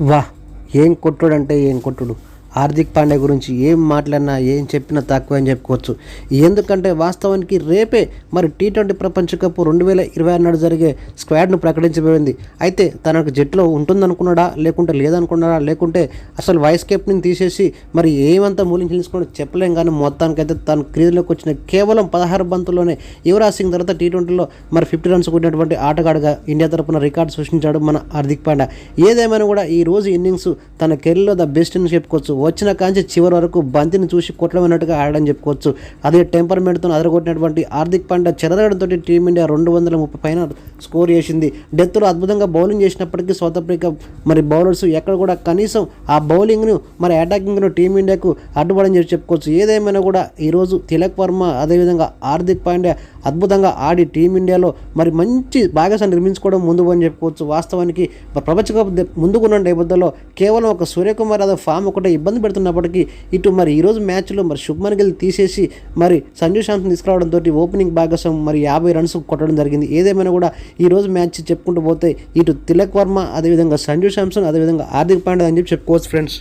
వా ఏం కొట్టుడు అంటే ఏం కొట్టుడు? హార్దిక్ పాండే గురించి ఏం మాట్లాడినా ఏం చెప్పినా తక్కువ అని చెప్పుకోవచ్చు. ఎందుకంటే వాస్తవానికి రేపే మరి టీ ట్వంటీ ప్రపంచ కప్ రెండు వేల ఇరవై ఆరు నాడు జరిగే స్క్వాడ్ను ప్రకటించబడింది అయితే తనకు జట్టులో ఉంటుందనుకున్నాడా లేకుంటే లేదనుకున్నాడా లేకుంటే అసలు వైస్ కెప్టెన్ తీసేసి మరి ఏమంతా మూలించి చెప్పలేం కానీ మొత్తానికైతే తను క్రీజులోకి వచ్చిన కేవలం పదహారు బంతుల్లోనే యువరాజ్ సింగ్ తర్వాత టీ ట్వంటీలో మరి ఫిఫ్టీ రన్స్ కొట్టినటువంటి ఆటగాడుగా ఇండియా తరపున రికార్డు సృష్టించాడు మన హార్దిక్ పాండ్యా. ఏదేమైనా కూడా ఈ రోజు ఇన్నింగ్స్ తన కెరీర్లో ద బెస్ట్ అని చెప్పుకోవచ్చు. వచ్చిన కాంచి చివరి వరకు బంతిని చూసి కొట్టమైనట్టుగా ఆడని చెప్పుకోవచ్చు. అదే టెంపర్మెంట్తో అదరగొట్టినటువంటి హార్దిక్ పాండ్యా చెరదగడంతో టీమిండియా రెండు వందల ముప్పై పైన స్కోర్ చేసింది. డెత్లో అద్భుతంగా బౌలింగ్ చేసినప్పటికీ సౌత్ ఆఫ్రికా మరి బౌలర్స్ ఎక్కడ కూడా కనీసం ఆ బౌలింగ్ను మరి అటాకింగ్ను టీమిండియాకు అడ్డుపడని చెప్పి చెప్పుకోవచ్చు. ఏదేమైనా కూడా ఈరోజు తిలక్ వర్మ అదేవిధంగా హార్దిక్ పాండ్యా అద్భుతంగా ఆడి టీమిండియాలో మరి మంచి భాగస్వామి నిర్మించుకోవడం ముందు అని చెప్పుకోవచ్చు. వాస్తవానికి మరి ప్రపంచ కప్ ముందుకున్న నేపథ్యంలో కేవలం ఒక సూర్యకుమార్ యాదవ్ ఫామ్ ఒకటే ఇబ్బంది పెడుతున్నప్పటికీ ఇటు మరి ఈరోజు మ్యాచ్లో మరి శుభ్మన్ గిల్ తీసేసి మరి సంజు శాంసన్ తీసుకురావడంతో ఓపెనింగ్ భాగస్వామి మరి యాభై రన్స్ కొట్టడం జరిగింది. ఏదేమైనా కూడా ఈ రోజు మ్యాచ్ చెప్పుకుంటూ పోతే ఇటు తిలక్ వర్మ అదేవిధంగా సంజు శాంసన్ అదేవిధంగా హార్దిక్ పాండ్యా అని చెప్పి చెప్పుకోవచ్చు ఫ్రెండ్స్